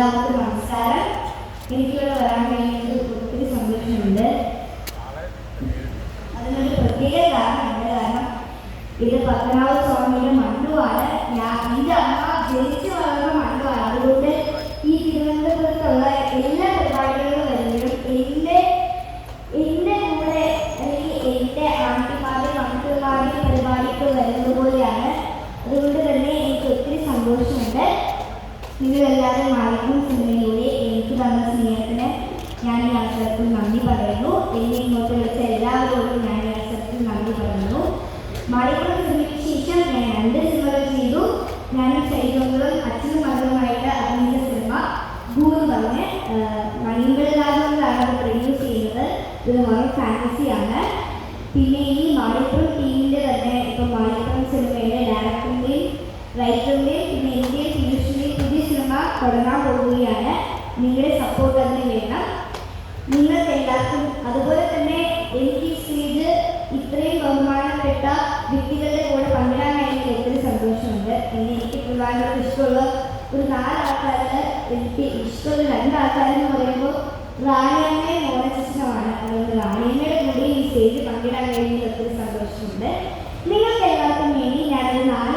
എല്ലാവർക്കും നമസ്കാരം. എനിക്കിവിടെ വരാൻ കഴിയുന്നത് ഒത്തിരി സന്തോഷമുണ്ട്. അതിനൊരു പ്രത്യേക കാരണമുണ്ട് കാരണം ഇത് പത്മനാഭ സ്വാമിയുടെ മണ്ണുമാണ് ഞാൻ എന്റെ അമ്മ ജനിച്ചു നിങ്ങളെല്ലാവരും മാലിക്കും സിനിമയിലൂടെ എനിക്ക് തന്ന സ്നേഹത്തിന് ഞാൻ ഈ അവസരത്തിൽ നന്ദി പറയുന്നു. എന്നെ ഇങ്ങോട്ട് വിളിച്ച എല്ലാവരോടും ഞാൻ ഈ അവസരത്തിൽ നന്ദി പറയുന്നു. മാലിക്കും സിനിമയ്ക്ക് ശേഷം ഞാൻ രണ്ട് സിനിമകൾ ചെയ്തു. ഞാനും ശൈലങ്ങളും അച്ഛനും മകളുമായിട്ട് അഭിനയിച്ച സിനിമ ഗൂഗിൾ പറഞ്ഞ് മണിമ്പലാകുന്നതാണ് അത് പ്രൊഡ്യൂസ് ചെയ്യുന്നത്. ഇത് വളരെ ഫാൻസിയാണ് പിന്നെ ഈ മാളിപ്പുറം ടീമിന്റെ തന്നെ ഇപ്പം മാളിപ്പുറം സിനിമയുടെ ഡയറക്ടറിന്റെയും റൈറ്ററിന്റെയും തുടങ്ങാൻ പോകുകയാണ് നിങ്ങളുടെ സപ്പോർട്ട് അതിന് വേണം. നിങ്ങൾക്ക് എല്ലാവർക്കും അതുപോലെ തന്നെ എനിക്ക് ഈ ഇത്രയും ബഹുമാനപ്പെട്ട വ്യക്തികളുടെ കൂടെ പങ്കിടാൻ എനിക്ക് ഒത്തിരി സന്തോഷമുണ്ട്. പിന്നെ എനിക്ക് പ്രധാനമായിട്ട് ഇഷ്ടമുള്ള ഒരു നാലാൾക്കാരിൽ എനിക്ക് ഇഷ്ടമുള്ള രണ്ടാൾക്കാരെന്ന് പറയുമ്പോൾ റാണിയമ്മയെ മോനച്ചനുമാണ് അതുകൊണ്ട് റാണിയമ്മയുടെ കൂടെ ഈ സ്റ്റേജ് പങ്കിടാൻ കഴിഞ്ഞതിൽ ഒത്തിരി സന്തോഷമുണ്ട്. നിങ്ങൾക്ക് എല്ലാവർക്കും വേണ്ടി ഞാനൊരു നാല്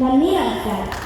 നന്ദി നമസ്കാരം